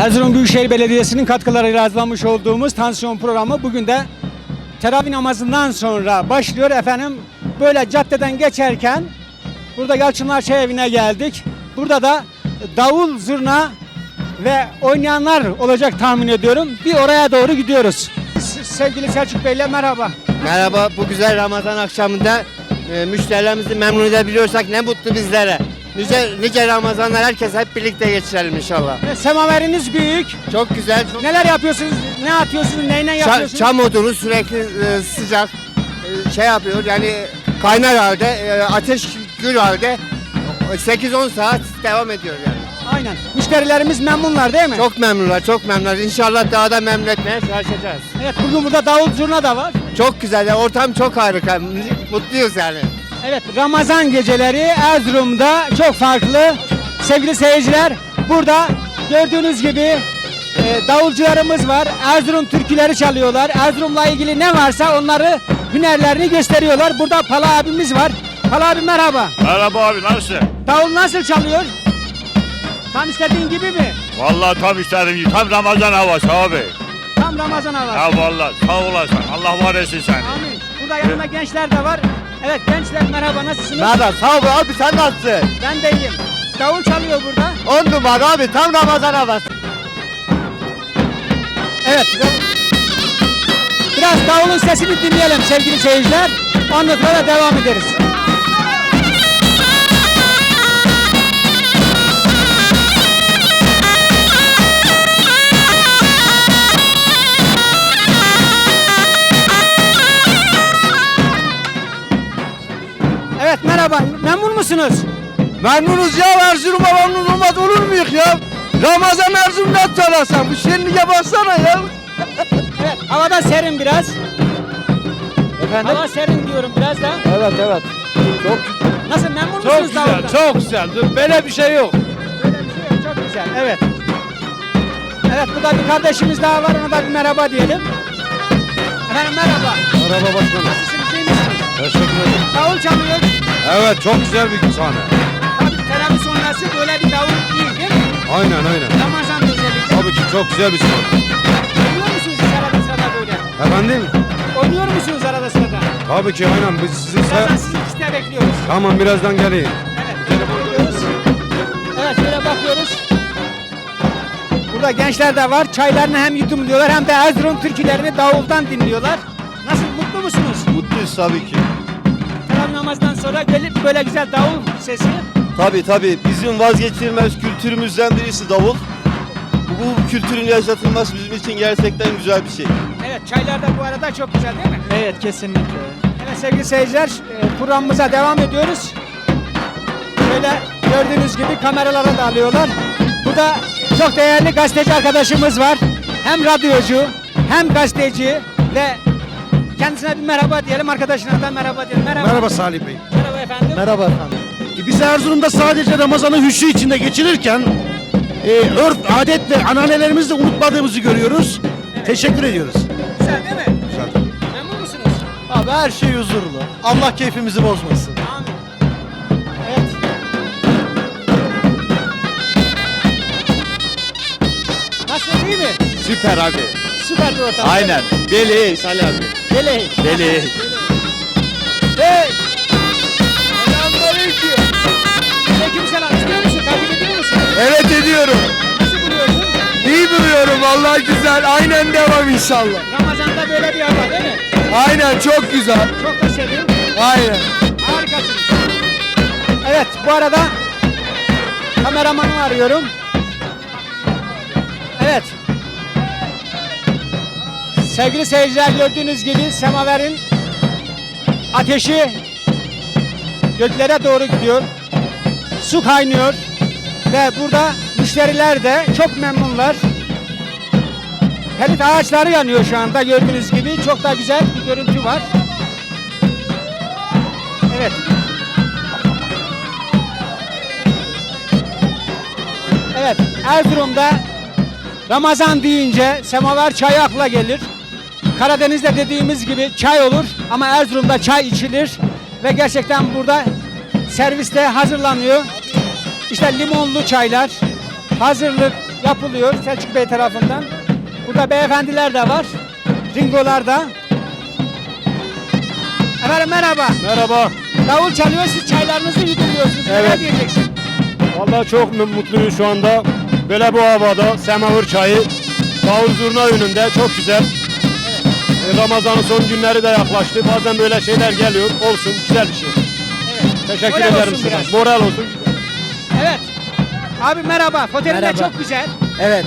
Erzurum Büyükşehir Belediyesi'nin katkılarıyla hazırlanmış olduğumuz tansiyon programı bugün de teravih namazından sonra başlıyor efendim. Böyle caddeden geçerken burada Yalçınlar Çay Evi'ne geldik. Burada da davul, zurna ve oynayanlar olacak tahmin ediyorum. Bir oraya doğru gidiyoruz. Sevgili Selçuk Bey'le merhaba. Merhaba, bu güzel Ramazan akşamında e, müşterilerimizi memnun edebiliyorsak ne mutlu bizlere. Nice, nice Ramazanlar herkes hep birlikte geçirelim inşallah. E, Semaveriniz büyük. Çok güzel, çok Neler yapıyorsunuz? Ne atıyorsunuz? Neyle Ça- yapıyorsunuz? çam odunu sürekli e, sıcak e, şey yapıyor yani kaynar halde, e, ateş gül halde 8-10 saat devam ediyor yani. Aynen. Müşterilerimiz memnunlar değil mi? Çok memnunlar, çok memnunlar. İnşallah daha da memnun etmeye çalışacağız. Evet bugün burada davul zurna da var. Çok güzel, ortam çok harika. Mutluyuz yani. Evet Ramazan geceleri Erzurum'da çok farklı. Sevgili seyirciler burada gördüğünüz gibi e, davulcularımız var. Erzurum türküleri çalıyorlar. Erzurum'la ilgili ne varsa onları hünerlerini gösteriyorlar. Burada Pala abimiz var. Pala abi merhaba. Merhaba abi nasılsın? Davul nasıl çalıyor? Tam istediğin gibi mi? Vallahi tam istedim gibi. Tam Ramazan havası abi. Tam Ramazan havası. Ya vallahi sağ olasın. Allah var etsin seni. Amin. Burada yanımda gençler de var. Evet gençler merhaba nasılsınız? Merhaba, sağ ol abi sen nasılsın? Ben de iyiyim. Davul çalıyor burada. 10 numara abi, tam Ramazan havası. Evet. Biraz davulun sesini dinleyelim sevgili seyirciler. Ondan sonra devam ederiz. Evet merhaba. Memnun musunuz? Memnunuz ya Erzurum'a memnun olmaz olur muyuz ya? Ramazan Erzurum'dan çalarsan bu şenliğe baksana ya. Evet. Havada serin biraz. Efendim? Hava serin diyorum biraz da. Evet evet. Çok Nasıl memnun çok musunuz güzel, davuldan? çok güzel. Böyle bir şey yok. Böyle bir şey yok, çok güzel. Evet. Evet burada bir kardeşimiz daha var ona da bir merhaba diyelim. Efendim merhaba. Merhaba başkanım. Nasılsınız iyi misiniz? Teşekkür ederim. Davul çalıyor. Evet çok güzel bir sahne. Tabii teravih sonrası böyle bir davul iyi değil mi? Aynen aynen. Ramazan özellikle. Tabii ki çok güzel bir sahne. Oynuyor musunuz hiç arada sırada böyle? Efendim? Oynuyor musunuz arada sırada? Tabii ki aynen biz sizi Birazdan sizi işte bekliyoruz. Tamam birazdan geleyim. Evet. Evet şöyle bakıyoruz. Burada gençler de var. Çaylarını hem yudumluyorlar hem de Erzurum türkülerini davuldan dinliyorlar. Nasıl mutlu musunuz? Mutluyuz tabii ki. Sonra gelip böyle güzel davul sesi. Tabii tabii. Bizim vazgeçilmez kültürümüzden birisi davul. Bu kültürün yaşatılması bizim için gerçekten güzel bir şey. Evet çaylar da bu arada çok güzel değil mi? Evet kesinlikle. Evet sevgili seyirciler e, programımıza devam ediyoruz. Böyle gördüğünüz gibi kameralara da alıyorlar. Burada çok değerli gazeteci arkadaşımız var. Hem radyocu hem gazeteci ve kendisine bir merhaba diyelim arkadaşına da merhaba diyelim. Merhaba. Merhaba Salih Bey. Merhaba efendim. Merhaba efendim. Biz Erzurum'da sadece Ramazan'ı hüşü içinde geçirirken e, örf, adet ve ananelerimizi de unutmadığımızı görüyoruz. Teşekkür ediyoruz. Güzel değil mi? Güzel. Memnun musunuz? Abi her şey huzurlu. Allah keyfimizi bozmasın. Amin. Evet. Nasıl iyi mi? Süper abi. Süper bir ortam. Aynen. Deli Salih abi. Deli. Deli. Hey! Selamünaleyküm. Aleykümselam. İzliyor musun? Takip ediyor musun? Evet ediyorum. Nasıl buluyorsun? İyi duruyorum vallahi güzel. Aynen devam inşallah. Ramazan'da böyle bir hava değil mi? Aynen çok güzel. Çok da serin. Aynen. Harikasınız. Evet bu arada kameramanı arıyorum. Evet. Sevgili seyirciler gördüğünüz gibi semaverin ateşi göklere doğru gidiyor. Su kaynıyor ve burada müşteriler de çok memnunlar. Pelit ağaçları yanıyor şu anda gördüğünüz gibi. Çok da güzel bir görüntü var. Evet. Evet, Erzurum'da Ramazan deyince semaver çayı akla gelir. Karadeniz'de dediğimiz gibi çay olur ama Erzurum'da çay içilir ve gerçekten burada serviste hazırlanıyor. İşte limonlu çaylar, hazırlık yapılıyor Selçuk Bey tarafından. Burada beyefendiler de var. Ringolar da. Efendim merhaba. Merhaba. Davul çalıyor siz çaylarınızı yudumluyorsunuz. Evet. diyeceksin? Vallahi çok mu- mutluyuz şu anda. Böyle bu havada semavır çayı, davul zurna önünde çok güzel. Ramazan'ın son günleri de yaklaştı. Bazen böyle şeyler geliyor. Olsun güzel bir şey. Evet. Teşekkür Moral ederim olsun size. biraz. Moral olsun. Evet. Abi merhaba. Fotoğrafın da Merhaba. çok güzel. Evet.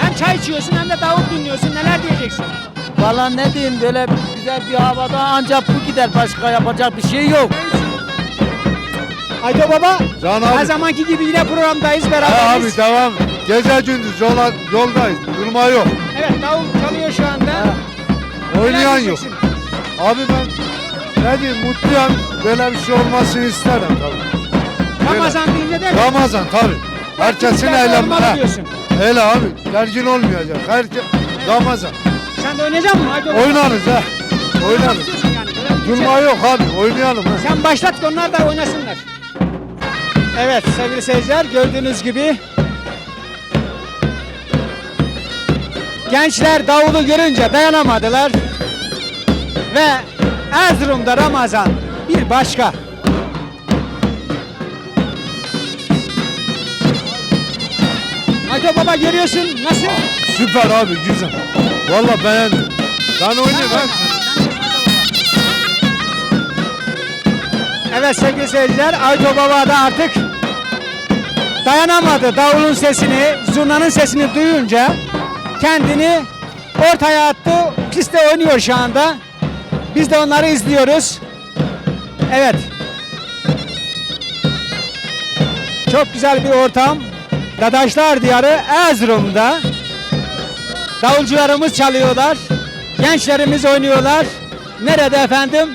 Hem çay içiyorsun hem de davul dinliyorsun. Neler diyeceksin? Vallahi ne diyeyim böyle güzel bir havada ancak bu gider başka yapacak bir şey yok. Aydo Baba. Can Her abi. zamanki gibi yine programdayız beraberiz. abi devam. Gece gündüz yola, yoldayız. Durma yok. Evet davul çalıyor şu anda. Oynayan yok. Abi ben ne diyeyim mutluyum. Böyle bir şey olmasını isterim tabii. Ramazan deyince de Ramazan tabii. Herkesin Herkes eylem. olmalı He. diyorsun. Hele abi. Gergin olmayacak. Herkes Ramazan. Sen de oynayacak mısın? Aydo Baba? Oynarız ha. Oynarız. İstiyorsun yani, böyle bir Durma şey. yok abi. Oynayalım ha. Sen başlat da onlar da oynasınlar. Evet sevgili seyirciler gördüğünüz gibi gençler davulu görünce dayanamadılar ve Erzurum'da Ramazan bir başka. Ayto Baba görüyorsun nasıl? Süper abi güzel. Valla beğendim. Ben oynayayım ha. Evet sevgili seyirciler Ayto Baba da artık dayanamadı davulun sesini, zurnanın sesini duyunca kendini ortaya attı. Pistte oynuyor şu anda. Biz de onları izliyoruz. Evet. Çok güzel bir ortam. Dadaşlar Diyarı Erzurum'da. Davulcularımız çalıyorlar. Gençlerimiz oynuyorlar. Nerede efendim?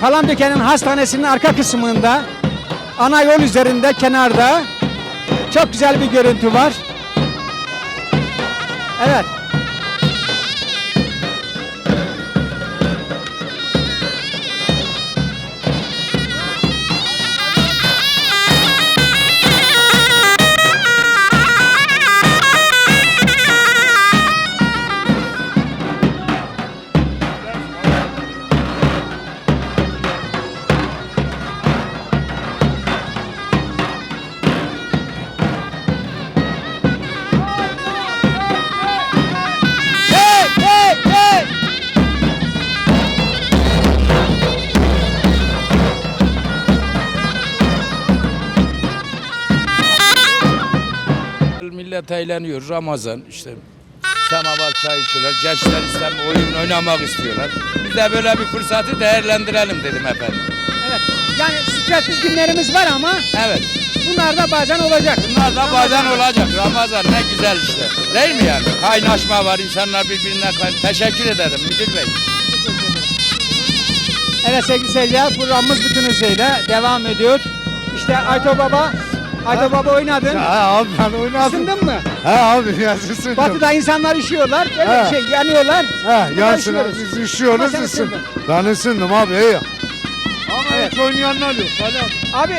Palandöken'in hastanesinin arka kısmında. Ana yol üzerinde kenarda. Çok güzel bir görüntü var. Evet. Millet eğleniyor Ramazan işte semavar çay içiyorlar. Gençler İslam oyun oynamak istiyorlar. Biz de böyle bir fırsatı değerlendirelim dedim efendim. Evet. Yani stressiz günlerimiz var ama Evet. bunlar da bazen olacak. Bunlar da bazen olacak. Ramazan ne güzel işte. Değil mi yani? Kaynaşma var. insanlar birbirine kay- Teşekkür ederim müdür bey. Evet sevgili seyirciler programımız bütün hızıyla devam ediyor. İşte Ayto Baba, Ayto Baba oynadın. Ha abi ben oynadım. Isındın mı? Ha abi ya ısındım. Batı'da insanlar üşüyorlar, böyle Ha. bir şey yanıyorlar. Ha Burada yansın üşüyoruz. biz Ama üşüyoruz sen ısın. ısındın. Ben ısındım abi iyi. Ama Evet. hiç oynayanlar yok. Abi.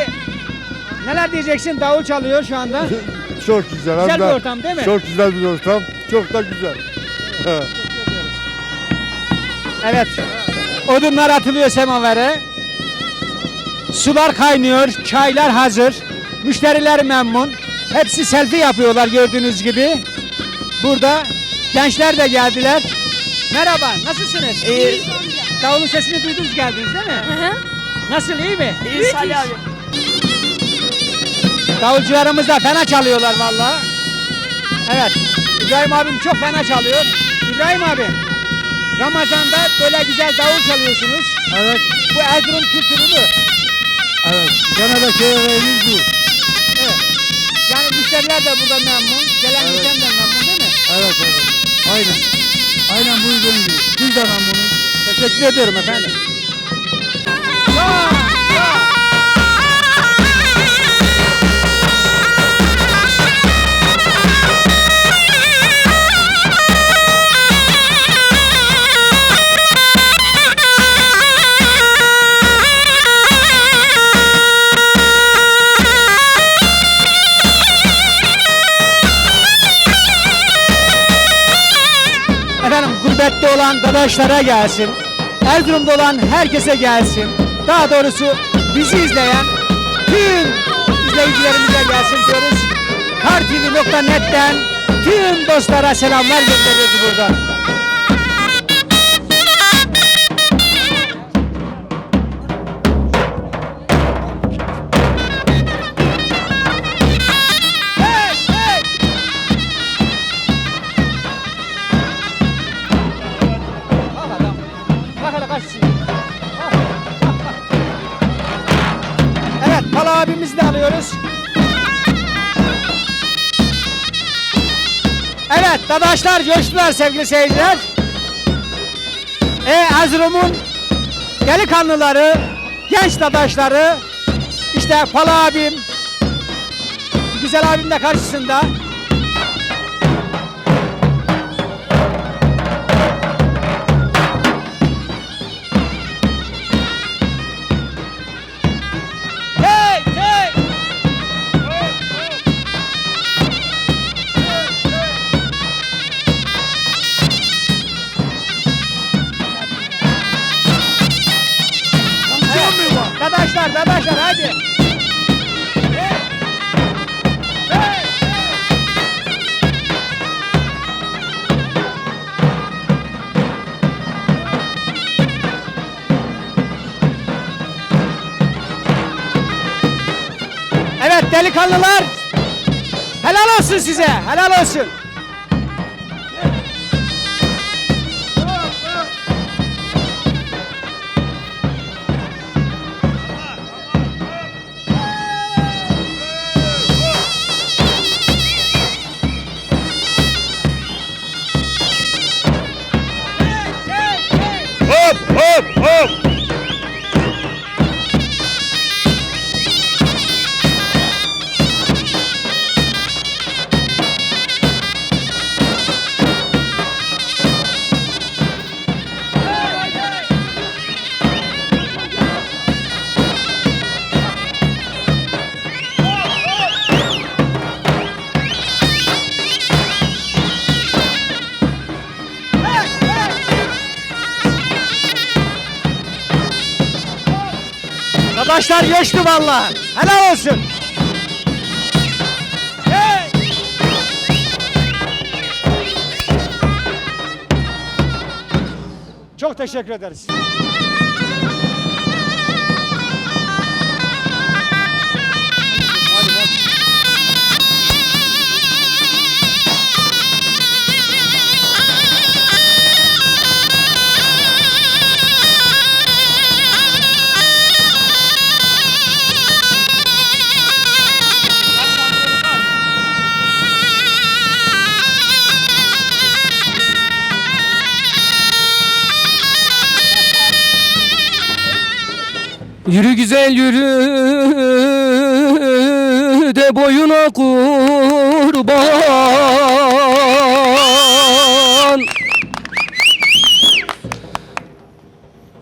Neler diyeceksin? Davul çalıyor şu anda. Çok güzel. Güzel bir ortam değil mi? Çok güzel bir ortam. Çok da güzel. He. Evet. Odunlar atılıyor semavere. Sular kaynıyor, çaylar hazır. Müşteriler memnun. Hepsi selfie yapıyorlar gördüğünüz gibi. Burada gençler de geldiler. Merhaba, nasılsınız? İyi. Davulun sesini duydunuz geldiniz değil mi? Nasıl, iyi mi? İyi Salih abi. Davulcularımız da fena çalıyorlar vallahi. Evet. İbrahim abim çok fena çalıyor. İbrahim abim. Ramazan'da böyle güzel davul çalıyorsunuz. Evet. Bu Erzurum kültürü mü? Evet. De keyiflerimiz bu. Müşteriler de burada memnun. Gelen Evet. geçen de memnun değil mi? Evet evet. Aynen. Aynen buyurduğun gibi. Biz de memnunuz. Teşekkür ediyorum efendim. Dadaşlara gelsin. Erzurum'da olan herkese gelsin. Daha doğrusu bizi izleyen tüm izleyicilerimize gelsin diyoruz. KarTV.net'ten tüm dostlara selamlar gönderiyoruz buradan. Abimizi de alıyoruz. Evet, dadaşlar coştular sevgili seyirciler. E, Erzurum'un delikanlıları, genç dadaşları, işte Pala abim, güzel abim de karşısında. Evet delikanlılar. Helal olsun size. Helal olsun. Dadaşlar yaşlı valla. Helal olsun. Çok teşekkür ederiz. Yürü güzel yürü de boyuna kurban.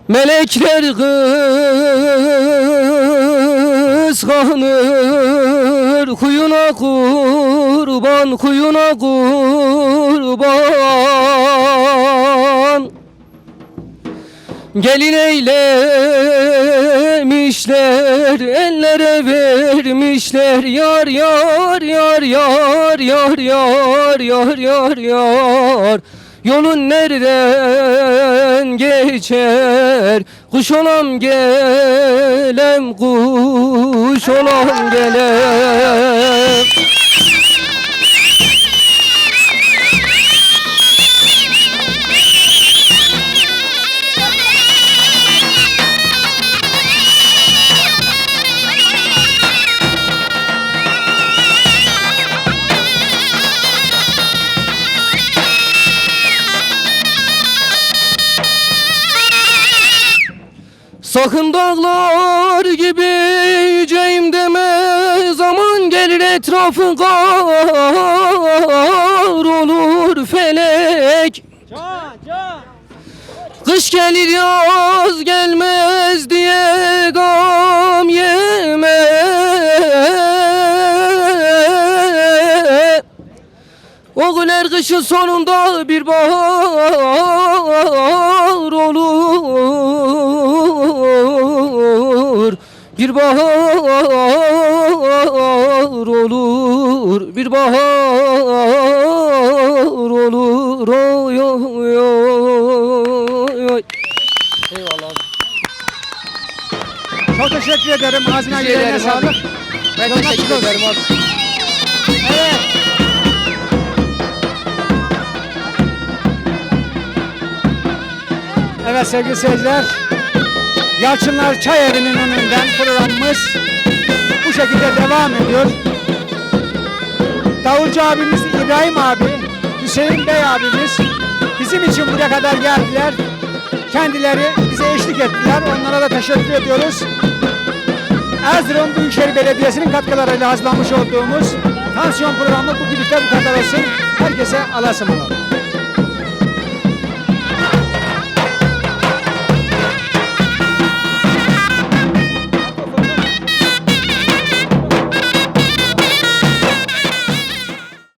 Melekler kıskanır Kuyuna kurban, kuyuna kurban. Gelin eylemişler, ellere vermişler. Yar yar yar yar yar yar yar yar yar. Yolun nereden geçer? Kuş olam gelem kuş olam gelem kar olur felek. Kış gelir yaz gelmez diye gam yeme O gün her kışın sonunda bir bahar olur Bir bahar olur Bir bahar olur Oy oy oy oy Eyvallah. Çok teşekkür ederim. Ağzına yüreğine sağlık. Ben Yoluna teşekkür çıkıyoruz. ederim abi. Evet. Evet sevgili seyirciler. Yalçınlar Çay Evi'nin önünden programımız bu şekilde devam ediyor. Davulcu abimiz İbrahim abi, Hüseyin Bey abimiz bizim için buraya kadar geldiler. Kendileri bize eşlik ettiler. Onlara da teşekkür ediyoruz. Erzurum Büyükşehir Belediyesi'nin katkılarıyla hazırlanmış olduğumuz tansiyon programı bugünlükte bu kadar olsun. Herkese Allah'a ısmarladık.